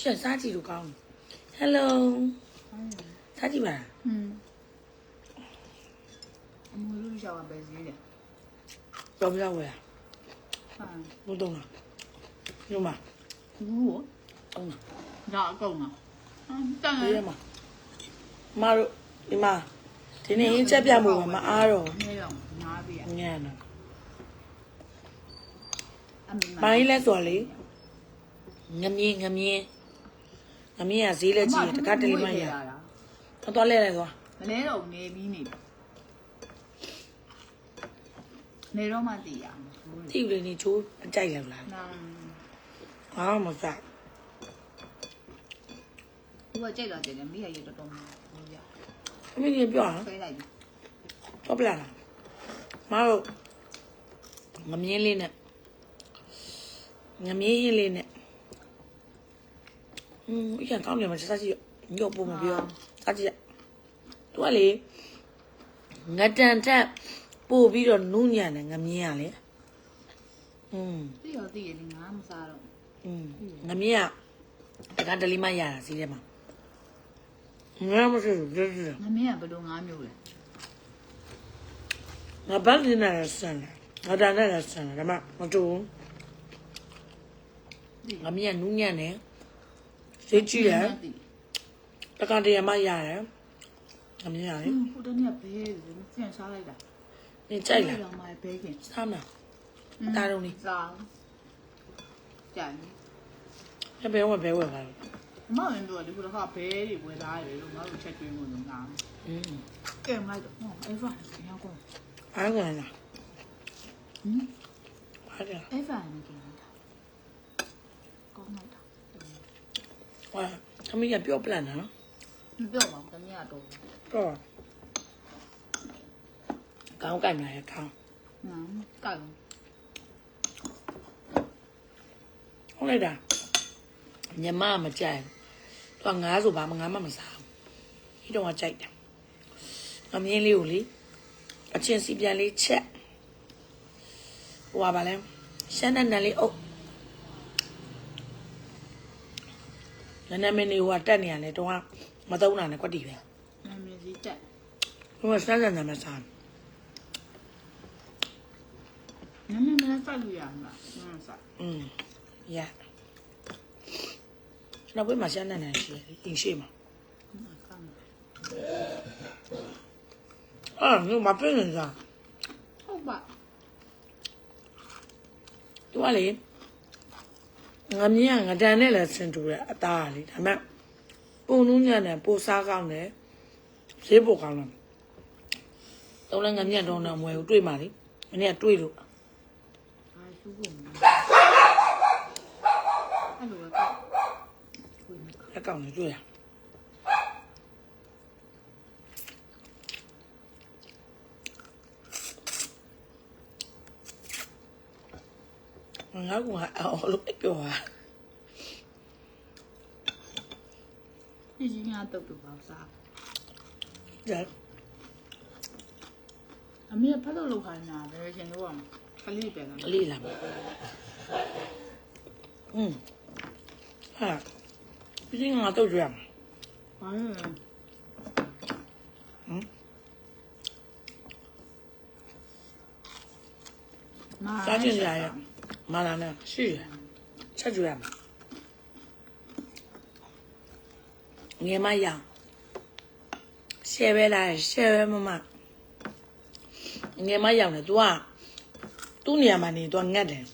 ရှက်စားကြည့်လို့ကောင်းတယ်ဟယ်လိုစားကြည့်ပါလားอืมအမလူရှောင်းပဲဈေးတယ်တော်ပြဝယ်ဟာဘုံတော့လားညမဘူးအောင်ဒါအကုန်လားဟမ်တန်လေးရမမတို့ဒီမှာဒီနေ့ရင်းချက်ပြမှုကမအားတော့နေတော့နားပြီညံ့တော့အမေမိုင်းလဲဆိုတော့လေငမြင်းငမြင်း ငမြင်းကဈေးလက်ကြီးတယ်တကားတလီမရတော့တော့လဲလဲသွားမလဲတော့နေပြီးနေနေတော့မှတည်ရမှာတိယူလေးနေချိုးအကြိုက်လောက်လားနာဘာမှမစားသူကကြိတ်တော့ကြိတ်တယ်မိရရတော်တော်များဘူးရအမေကြီးပြောအောင်ဆွဲလိုက်ပြီတော့ပလာလားမတို့ငမြင်းလေးနဲ့ငမြင်းရေးလေးနဲ့ อืมအရင်ကောင်းတယ်မစားကြည့်ညော့ပုံမပြောစားကြည့်သူကလေငတန်ထက်ပို့ပြီးတော့နူးညံ့တယ်ငမြင်းရလေอืม တည်ရောတည်ရလေငါမစားတော့ อืมငမြင်းကတကတလီမရတာစီးထဲမှာငါမရှိဘူးကြည့်ကြည့် ငမင်းကဘယ်လိုငါမျိုးလဲ ငါဘာနေနေဆန်တယ်ငါတန်နေဆန်တယ်ဒါမှမတူဘူး ငါမြင်နူးညံ့တယ် ဈေးကြီးတယ်တကန်တရမရတယ်ငါမြင်ရတယ်ဟိုတနေ့ဘဲပြန်စားလိုက်တာနင်ကြိုက်လားတော့မှဘဲခင်စားမလားတာတော့နေစားကြိုင်ဘယ်ဘဲဝယ်ဘဲဝယ်ပါလဲအမမင်းတို့ကဒီခုတော့ဘဲတွေဝယ်သားတယ်လို့ငါတို့ချက်ကျွေးမှုလို့ငါอืมကဲမလိုက်တော့ဟောအဲ့ဖာရောကောအားကုန်လားဟင်အားကြအဲ့ဖာနဲ့ကင်းတာကောင်းလိုက်တာ ဝါသမီးကပြောပလန်နော်မပြောပါဘူးတမီးကတော့တော့ကောင်းကြိုက်မှာရကောင်းဟမ်ကောက်ဟုတ်လိုက်တာညမမကြိုက်သူကငါးဆိုဘာမှငါမှမစားဘူးဒီတော့ကကြိုက်တယ်ငါမြင်းလေးကိုလေအချင်းစီပြန်လေးချက်ဟိုပါပါလဲရှမ်းနဲ့နန်လေးအုပ် နည်းနည်းမင်းလေးဟိုကတက်နေရတယ်တော့မသုံးတာနဲ့ကွက်တီပဲနာမည်ကြီးတက်ဟိုကစမ်းစမ်းနာမစားနာမည်မလားစိုက်လို့ရမှာဟမ်စိုက်อืมရနောက်ဘက်မှာရှမ်းနဲ့နန်ရှိတယ်အင်းရှိမှာကောင်းအာငါမပြင်းနေစားဟုတ်ပါသူကလေ ငါမြင်ကငါတန်နဲ့လည်းဆင်တူတယ်အသားကလေဒါပေမဲ့ပုံနူးညံ့တယ်ပိုစားကောင်းတယ်ဈေးပိုကောင်းတယ်တော့လည်းငါမြင်တော့တော့မွယ်ဘူးတွေ့မှလေမနေ့ကတွေ့လို့အာရှုဖို့မလားအဲ့လိုကောက်ခွေးနေလက်ကောင်နေတွေ့ရ ငါကအော်လို့ပြောတာဒီကြီးငါတုတ်တူပါစားဒါအမေဖတ်လို့လောက်ခိုင်းတာဘယ်ရှင်လို့ကကလေးပဲလားအလေးလာမอืมဟာပြင်းငါတော့ကြရမှာဘာလဲဟမ်မာစားချင်ကြရ မာလာနဲ့ရှိရချက်ကြရမှာငယ်မရအောင်ရှယ်ပဲလားရှယ်ပဲမမငယ်မရအောင်လေ तू ကသူ့နေရာမှာနေ तू ငတ်တယ်